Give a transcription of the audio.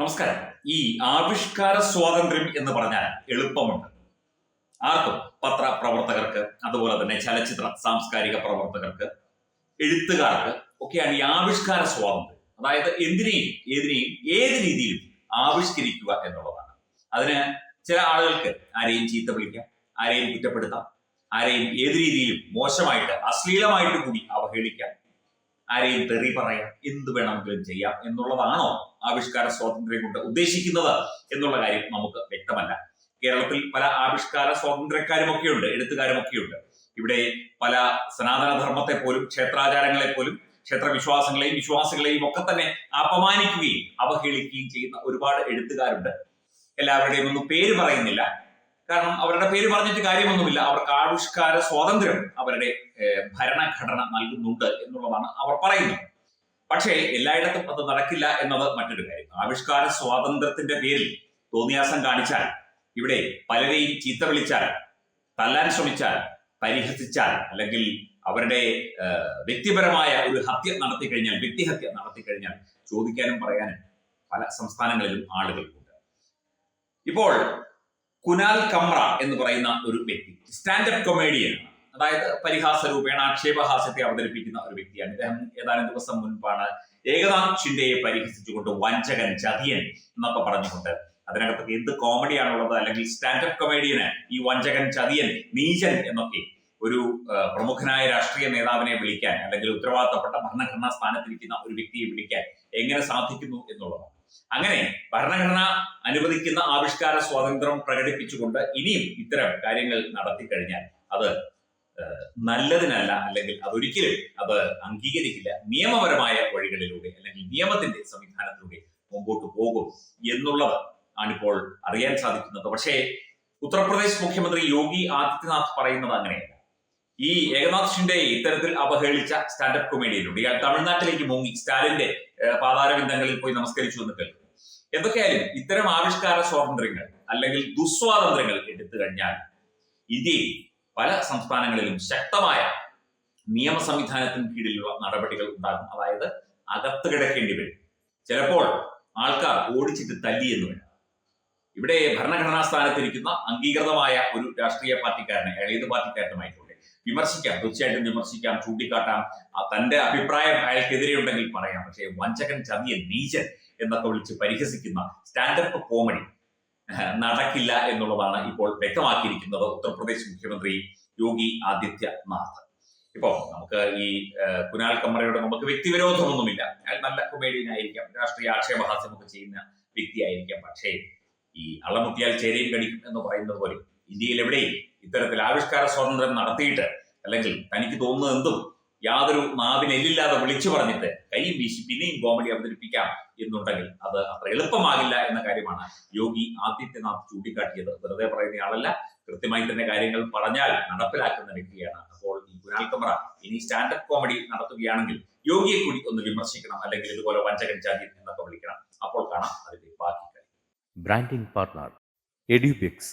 നമസ്കാരം. ഈ ആവിഷ്കാര സ്വാതന്ത്ര്യം എന്ന് പറഞ്ഞാൽ എളുപ്പമുണ്ട്. ആർക്കും? പത്ര പ്രവർത്തകർക്ക് അതുപോലെ തന്നെ ചലച്ചിത്ര സാംസ്കാരിക പ്രവർത്തകർക്ക് എഴുത്തുകാർക്ക് ഒക്കെയാണ് ഈ ആവിഷ്കാര സ്വാതന്ത്ര്യം. അതായത് എന്തിനേയും ഏതിനേയും ഏത് രീതിയിലും ആവിഷ്കരിക്കുക എന്നുള്ളതാണ്. അതിന് ചില ആളുകൾക്ക് ആരെയും ചീത്ത വിളിക്കാം ആരെയും കുറ്റപ്പെടുത്താം ആരെയും ഏത് രീതിയിലും മോശമായിട്ട് അശ്ലീലമായിട്ട് കൂടി അവഹേളിക്കാം ആരെയും തെറി പറയാം എന്ത് വേണമെങ്കിലും ചെയ്യാം എന്നുള്ളതാണോ ആവിഷ്കാര സ്വാതന്ത്ര്യം കൊണ്ട് ഉദ്ദേശിക്കുന്നത് എന്നുള്ള കാര്യം നമുക്ക് വ്യക്തമല്ല. കേരളത്തിൽ പല ആവിഷ്കാര സ്വാതന്ത്ര്യക്കാരും ഒക്കെയുണ്ട് എഴുത്തുകാരും ഒക്കെയുണ്ട് ഇവിടെ പല സനാതനധർമ്മത്തെ പോലും ക്ഷേത്രാചാരങ്ങളെ പോലും ക്ഷേത്ര വിശ്വാസങ്ങളെയും വിശ്വാസികളെയും ഒക്കെ തന്നെ അപമാനിക്കുകയും അവഹേളിക്കുകയും ചെയ്യുന്ന ഒരുപാട് എഴുത്തുകാരുണ്ട്. എല്ലാവരുടെയും ഒന്നും പേര് പറയുന്നില്ല. കാരണം അവരുടെ പേര് പറഞ്ഞിട്ട് കാര്യമൊന്നുമില്ല. അവർക്ക് ആവിഷ്കാര സ്വാതന്ത്ര്യം അവരുടെ ഭരണഘടന നൽകുന്നുണ്ട് എന്നുള്ളതാണ് അവർ പറയുന്നത്. പക്ഷേ എല്ലായിടത്തും അത് നടക്കില്ല എന്നത് മറ്റൊരു കാര്യം. ആവിഷ്കാര സ്വാതന്ത്ര്യത്തിന്റെ പേരിൽ തോന്നിയാസം കാണിച്ചാൽ ഇവിടെ പലരെയും ചീത്ത വിളിച്ചാൽ തല്ലാൻ ശ്രമിച്ചാൽ പരിഹസിച്ചാൽ അല്ലെങ്കിൽ അവരുടെ വ്യക്തിപരമായ ഒരു ഹത്യ നടത്തി കഴിഞ്ഞാൽ വ്യക്തിഹത്യ നടത്തി കഴിഞ്ഞാൽ ചോദിക്കാനും പറയാനും പല സംസ്ഥാനങ്ങളിലും ആളുകൾ ഇപ്പോൾ കുനാൽ കമ്ര എന്ന് പറയുന്ന ഒരു വ്യക്തി. സ്റ്റാൻഡപ്പ് കൊമേഡിയൻ അതായത് പരിഹാസ രൂപേണ ആക്ഷേപഹാസ്യത്തെ അവതരിപ്പിക്കുന്ന ഒരു വ്യക്തിയാണ്. ഇദ്ദേഹം ഏതാനും ദിവസം മുൻപാണ് ഏകനാഥ് ഷിൻഡെയെ പരിഹസിച്ചുകൊണ്ട് വഞ്ചകൻ ചതിയൻ എന്നൊക്കെ പറഞ്ഞുകൊണ്ട് അതിനകത്തൊക്കെ എന്ത് കോമഡിയാണുള്ളത് അല്ലെങ്കിൽ സ്റ്റാൻഡപ്പ് കൊമേഡിയന് ഈ വഞ്ചകൻ ചതിയൻ നീചൻ എന്നൊക്കെ ഒരു പ്രമുഖനായ രാഷ്ട്രീയ നേതാവിനെ വിളിക്കാൻ അല്ലെങ്കിൽ ഉത്തരവാദിത്തപ്പെട്ട ഭരണഘടനാ സ്ഥാനത്തിരിക്കുന്ന ഒരു വ്യക്തിയെ വിളിക്കാൻ എങ്ങനെ സാധിക്കുന്നു എന്നുള്ളതാണ്. അങ്ങനെ ഭരണഘടന അനുവദിക്കുന്ന ആവിഷ്കാര സ്വാതന്ത്ര്യം പ്രകടിപ്പിച്ചുകൊണ്ട് ഇനിയും ഇത്തരം കാര്യങ്ങൾ നടത്തി കഴിഞ്ഞാൽ അത് നല്ലതിനല്ല അല്ലെങ്കിൽ അതൊരിക്കലും അത് അംഗീകരിക്കില്ല. നിയമപരമായ വഴികളിലൂടെ അല്ലെങ്കിൽ നിയമത്തിന്റെ സംവിധാനത്തിലൂടെ മുമ്പോട്ട് പോകും എന്നുള്ളത് ആണിപ്പോൾ അറിയാൻ സാധിക്കുന്നത്. പക്ഷേ ഉത്തർപ്രദേശ് മുഖ്യമന്ത്രി യോഗി ആദിത്യനാഥ് പറയുന്നത് അങ്ങനെയല്ല. ഈ ഏകനാഥ് ഷിൻഡെ ഇത്തരത്തിൽ അവഹേളിച്ച സ്റ്റാൻഡപ്പ് കൊമേഡിയിലൂടെ ഇയാൾ തമിഴ്നാട്ടിലേക്ക് മുങ്ങി. സ്റ്റാലിന്റെ പാതാരബിന്ദങ്ങളിൽ പോയി നമസ്കരിച്ചു എന്ന് കേൾക്കുന്നു. എന്തൊക്കെയായാലും ഇത്തരം ആവിഷ്കാര സ്വാതന്ത്ര്യങ്ങൾ അല്ലെങ്കിൽ ദുസ്വാതന്ത്ര്യങ്ങൾ എടുത്തു കഴിഞ്ഞാൽ ഇന്ത്യയിൽ പല സംസ്ഥാനങ്ങളിലും ശക്തമായ നിയമ സംവിധാനത്തിന് കീഴിലുള്ള നടപടികൾ ഉണ്ടാകും. അതായത് അകത്ത് കിടക്കേണ്ടി വരും. ചിലപ്പോൾ ആൾക്കാർ ഓടിച്ചിട്ട് തല്ലി എന്ന് വരും. ഇവിടെ ഭരണഘടനാ സ്ഥാനത്തിരിക്കുന്ന അംഗീകൃതമായ ഒരു രാഷ്ട്രീയ പാർട്ടിക്കാരനെ ഏത് പാർട്ടിക്കാരനുമായിക്കോട്ടെ വിമർശിക്കാം തീർച്ചയായിട്ടും വിമർശിക്കാം ചൂണ്ടിക്കാട്ടാം. തന്റെ അഭിപ്രായം അയാൾക്കെതിരെ ഉണ്ടെങ്കിൽ പറയാം. പക്ഷേ വഞ്ചകൻ ചതിയൻ നീചൻ എന്നൊക്കെ വിളിച്ച് പരിഹസിക്കുന്ന സ്റ്റാൻഡപ്പ് കോമഡി നടക്കില്ല എന്നുള്ളതാണ് ഇപ്പോൾ വ്യക്തമാക്കിയിരിക്കുന്നത് ഉത്തർപ്രദേശ് മുഖ്യമന്ത്രി യോഗി ആദിത്യനാഥ്. ഇപ്പോ നമുക്ക് ഈ കുനാൽ കമ്മറയുടെ നമുക്ക് വ്യക്തിവിരോധമൊന്നുമില്ല. അയാൾ നല്ല കൊമേഡിയൻ ആയിരിക്കാം രാഷ്ട്രീയ ആക്ഷേപഹാസ്യമൊക്കെ ചെയ്യുന്ന വ്യക്തിയായിരിക്കാം. പക്ഷേ ഈ അള്ളമുട്ടിയാൽ ചേരയും കടിക്കും എന്ന് പറയുന്നത് പോലെ ഇന്ത്യയിൽ എവിടെയും ഇത്തരത്തിൽ ആവിഷ്കാര സ്വാതന്ത്ര്യം നടത്തിയിട്ട് അല്ലെങ്കിൽ തനിക്ക് തോന്നുന്നത് എന്തും യാതൊരു നാവിനെല്ലില്ലാതെ വിളിച്ചു പറഞ്ഞിട്ട് കൈയും വീശി പിന്നെയും കോമഡി അവതരിപ്പിക്കാം എന്നുണ്ടെങ്കിൽ അത് അത്ര എളുപ്പമാകില്ല എന്ന കാര്യമാണ് യോഗി ആദിത്യനാഥ് ചൂണ്ടിക്കാട്ടിയത്. വെറുതെ പറയുന്നയാളല്ല കൃത്യമായി തന്നെ കാര്യങ്ങൾ പറഞ്ഞാൽ നടപ്പിലാക്കുന്ന വ്യക്തിയാണ്. അപ്പോൾ ഈ കുനാൽ കമറ ഇനി സ്റ്റാൻഡപ്പ് കോമഡി നടത്തുകയാണെങ്കിൽ യോഗിയെ കൂടി ഒന്ന് വിമർശിക്കണം അല്ലെങ്കിൽ ഇതുപോലെ വഞ്ചകൻ ചാതി എന്നൊക്കെ വിളിക്കണം. അപ്പോൾ കാണാം അതിന്റെ ബാക്കി. Branding partner Edubix